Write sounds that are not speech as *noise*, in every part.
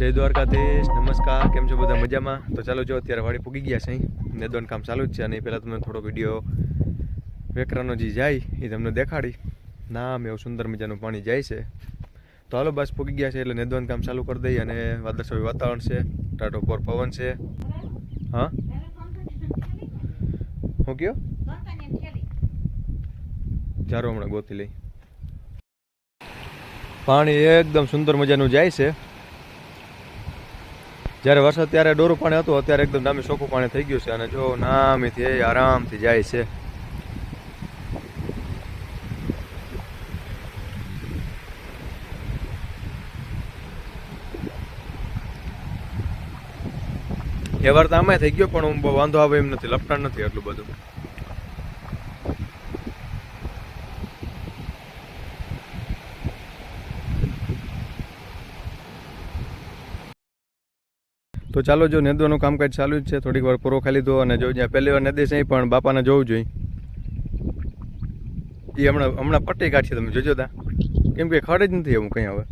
જય દ્વારકાધીશ, નમસ્કાર, કેમ છો બધા મજામાં? તો ચાલો જો અત્યારે વાડી પૂગી ગયા છે નેદવાન કામ ચાલુ જ છે અને પહેલાં તમને થોડો વીડિયો વેકરાનો જે જાય એ તમને દેખાડી. નામ એવું સુંદર મજાનું પાણી જાય છે. તો હાલો બસ પૂગી ગયા છે એટલે નેદવાન કામ ચાલુ કરી દઈએ અને વાદળછાયું વાતાવરણ છે ટાટો પોર પવન છે. હા? હું કયો? ચારો હમણાં ગોતી લઈ. પાણી એકદમ સુંદર મજાનું જાય છે. જ્યારે વરસાદ ત્યારે ડોરું પાણી હતું, અત્યારે એકદમ નામી ચોખ્ખું પાણી થઈ ગયું છે અને જો નામીથી એ આરામથી જાય છે. એ વાર તો આમાં થઈ ગયો, પણ હું વાંધો આવે એમ નથી, લપટાણ નથી એટલું બધું. તો ચાલો જો નેદવાનું કામકાજ ચાલુ જ છે, થોડીક વાર પૂરો ખાલી દો અને જો જ્યાં પહેલી વાર નદી છે પણ બાપાને જોવું જોઈએ. એ હમણાં હમણાં પટ્ટી કાઢશે તમે જોજો તા. કેમ કે ખડ જ નથી એવું કંઈ હવે.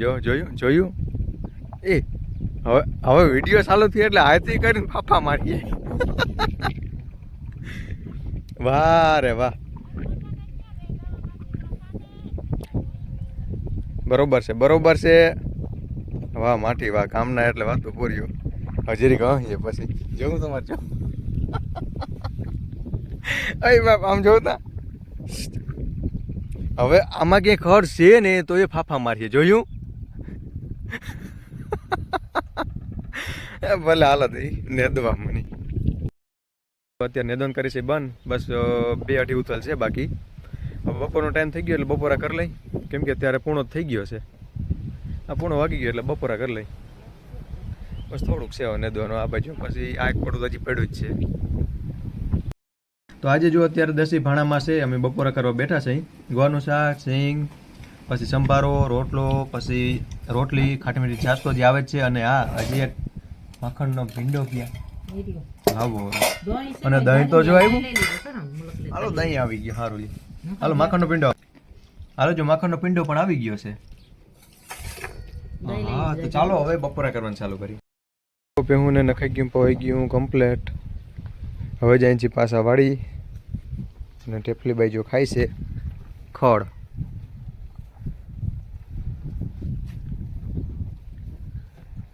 જો, જોયું? જોયું? એ, હવે હવે વીડિયો ચાલુ થયો એટલે હાથી કરીને ફાફા મારીએ. *laughs* વાહ રે વાહ. બરોબર છે બરોબર છે. વાહ, માટી, વાહ, કામના એટલે વાત પૂર્યું હજરી છે પછી. જોઉં તમારે જો. *laughs* અય બાપ, આમ જોઉં તા. હવે આમાં ક્યાંય ખડ છે ને, તો એ ફાફા મારીએ. જોયું? *laughs* ભલે હાલત થઈ નેદવા મની. અત્યારે નેદન કરી છે બંધ. બસ બે અઢી ઉથલ છે બાકી. હવે બપોરનો ટાઈમ થઈ ગયો એટલે બપોરા કરી લઈ. કેમ કે અત્યારે પૂર્ણ થઈ ગયો છે. આ પૂર્ણો વાગી ગયો એટલે બપોરા કરી લઈ. બસ થોડુંક છે હવે દોનો આ બાજુ. પછી આ એક પડું હજી પડ્યું જ છે. તો આજે જો અત્યારે દસી ભાણામાં છે અમે બપોરા કરવા બેઠા છે ગોવાનું શાક સિંગ પછી સંભારો રોટલો પછી રોટલી ખાટી મીઠી છાશ તો જે આવે છે. અને આ હજી એક માખણનો ભીંડો ક્યાં આવો. અને દહીં તો જો આવ્યું. હાલો દહીં આવી ગયું. સારું હાલો માખણનો પિંડો હાલો જો માખણનો પિંડો પણ આવી ગયો છે. હા તો ચાલો હવે બપોરા કરવાનું ચાલુ કરી પેહું ને નખાઈ ગયું પવાઈ ગયું કમ્પ્લેટ હવે જાય છે પાછા વાળી અને ટેપલી બાઈ જો ખાય છે ખડ.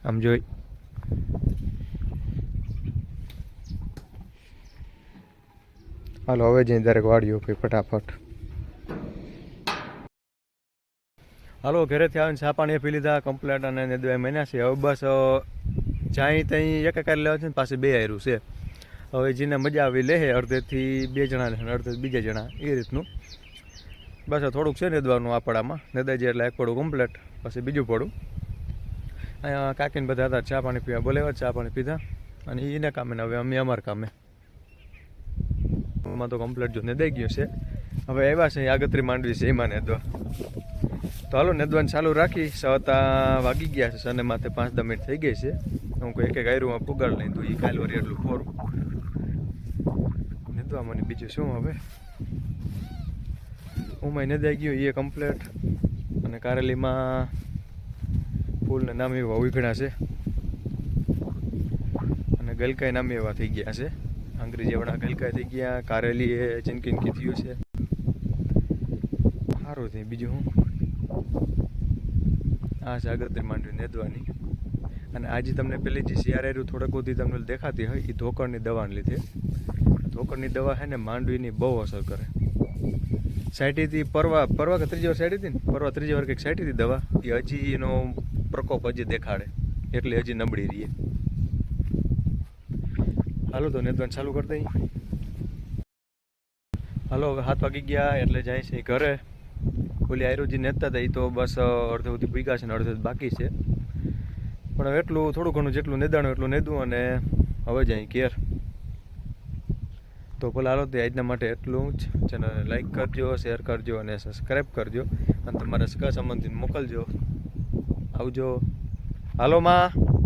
આમ જોઈ. હાલો હવે જઈને દરેક વાળીઓ ફટાફટ. હાલો, ઘરેથી આવીને ચા પાણી પી લીધા કમ્પ્લેટ અને બે મહિના છે. હવે બસ જાય ત્યાં એક કાર લેવા છે ને પાછી બે આયરું છે. હવે જેને મજા આવી લે અડધેથી બે જણા અડધેથી અડધે બીજા જણા, એ રીતનું. બસ થોડુંક છે નેદવાનું આ નેદાજી એટલે એક પડું કમ્પ્લેટ પછી બીજું પડું. અહીંયા કાકીને બધા હતા, ચા પાણી પીવા. બોલાવ્યા ચા પાણી પીધા. અને એને કામે ને હવે અમે અમારા કામે. એમાં તો કમ્પ્લેટ જો નેદાઈ ગયું છે. હવે આવ્યા છે આગતરી માંડવી છે એમાં નેદવા તો હાલો, નેદવાન ચાલુ રાખી. સવતા વાગી ગયા છે, સને માથે પાંચ દસ મિનિટ થઈ ગઈ છે. હું કોઈ એક એક આયરુંમાં પુગાડ લઈ તો એ કાલ વરી એટલું ખોરું. નેદવા મને બીજું શું હવે? હું નેદાઈ ગયું એ કમ્પ્લેટ અને કારેલીમાં ફૂલને નામ એવા ઉઘણા છે. અને ગલકાઈ નામ એવા થઈ ગયા છે. અંગ્રેજી જેવડા ગલકાઈ થઈ ગયા કારેલી એ ચીનકીનકી થયું છે. સારું થયું, બીજું હું? આ છે અગત્ય માંડવી નેદવાની. અને આજે તમને પેલી જે શિયાળેરું થોડોક બધી તમને દેખાતી હોય એ ધોકડની દવાને લીધે. ધોકડની દવા છે ને માંડવીની બહુ અસર કરે. સાઈટીથી પરવા પરવા કે ત્રીજી વાર સાઈટી હતી ને? પરવા ત્રીજી વાર કંઈક સાઈટીથી દવા. એ હજી એનો પ્રકોપ હજી દેખાડે. એટલે હજી નબળી રહીએ હાલો તો નેદવાન ચાલુ કરી દઈ હાલો, હવે હાથ વાગી ગયા એટલે જાય છે ઘરે. ઓલી આયુર્વેદિક નેતા હતા એ તો બસ અડધે સુધી ભૂગા છે ને અડધે બાકી છે. પણ એટલું, થોડું ઘણું જેટલું નેદાણું એટલું નેદું અને હવે જાય કેર તો ભલે હાલો તે આજના માટે એટલું જ. ચેનલને લાઈક કરજો શેર કરજો અને સબસ્ક્રાઈબ કરજો. અને તમારા સગા સંબંધીને મોકલજો. આવજો. હાલો માં.